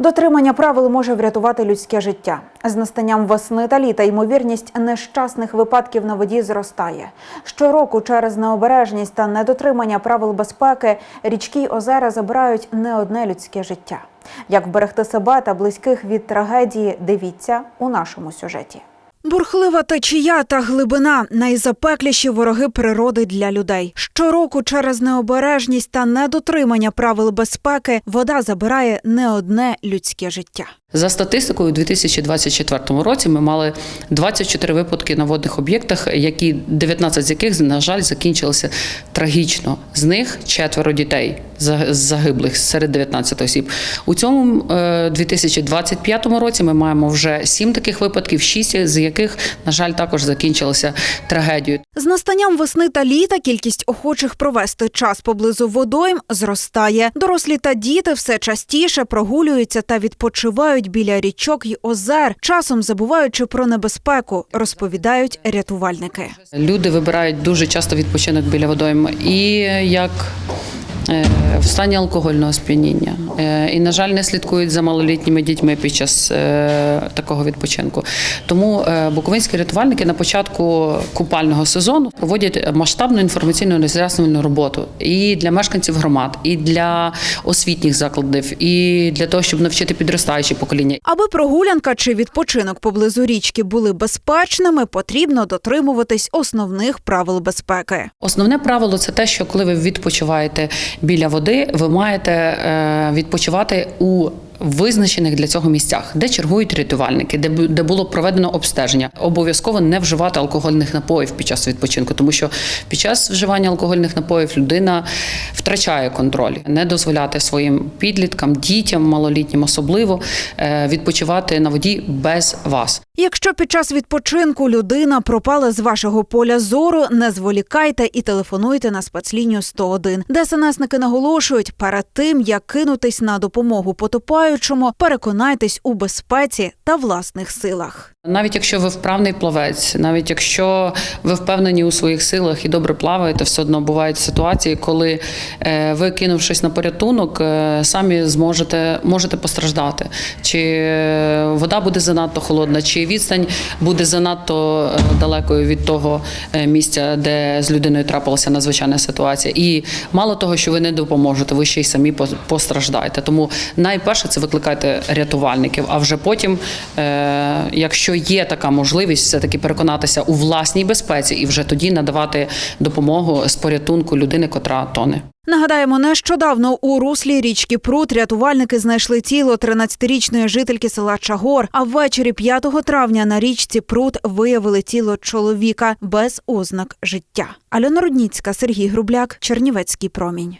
Дотримання правил може врятувати людське життя. З настанням весни та літа ймовірність нещасних випадків на воді зростає. Щороку через необережність та недотримання правил безпеки річки й озера забирають не одне людське життя. Як вберегти себе та близьких від трагедії, дивіться у нашому сюжеті. Бурхлива течія та глибина найзапекліші вороги природи для людей. Щороку через необережність та недотримання правил безпеки вода забирає не одне людське життя. За статистикою, у 2024 році ми мали 24 випадки на водних об'єктах, які 19 з яких, на жаль, закінчилися трагічно. З них четверо дітей загиблих серед 19 осіб. У цьому е, 2025 році ми маємо вже 7 таких випадків, 6 з яких, на жаль, також закінчилися трагедією. З настанням весни та літа кількість охочих провести час поблизу водойм зростає. Дорослі та діти все частіше прогулюються та відпочивають біля річок й озер, часом забуваючи про небезпеку, розповідають рятувальники. Люди вибирають дуже часто відпочинок біля водойм і як е, в стані алкогольного сп'яніння. Е, І, на жаль, не слідкують за малолітніми дітьми під час е, такого відпочинку. Тому е, буковинські рятувальники на початку купального сезону проводять масштабну інформаційну роз'яснювальну роботу і для мешканців громад, і для освітніх закладів, і для того, щоб навчити підростаючі покоління. Аби прогулянка чи відпочинок поблизу річки були безпечними, потрібно дотримуватись основних правил безпеки. Основне правило це те, що коли ви відпочиваєте біля води, ви маєте е, відпочивати у визначених для цього місцях, де чергують рятувальники, де де було проведено обстеження. Обов'язково не вживати алкогольних напоїв під час відпочинку, тому що під час вживання алкогольних напоїв людина втрачає контроль, не дозволяти своїм підліткам, дітям, малолітнім особливо е, відпочивати на воді без вас. Якщо під час відпочинку людина пропала з вашого поля зору, не зволікайте і телефонуйте на спецлінію 101. ДСНСники наголошують, перед тим як кинутись на допомогу потопаючому, переконайтесь у безпеці та власних силах. Навіть якщо ви вправний плавець, навіть якщо ви впевнені у своїх силах і добре плаваєте, все одно бувають ситуації, коли е, ви кинувшись на порятунок, е, самі зможете можете постраждати. Чи е, вода буде занадто холодна, чи відстань буде занадто далекою від того місця, де з людиною трапилася надзвичайна ситуація. І мало того, що ви не допоможете, ви ще й самі постраждаєте. Тому найперше це викликайте рятувальників, а вже потім, е, якщо є така можливість, все таки переконатися у власній безпеці і вже тоді надавати допомогу з порятунку людини, котра тоне. Нагадаємо, нещодавно у руслі річки Прут рятувальники знайшли тіло 13-річної жительки села Чагор. А ввечері 5 травня на річці Прут виявили тіло чоловіка без ознак життя. Альона Рудніцька, Сергій Грубляк, Чернівецький промінь.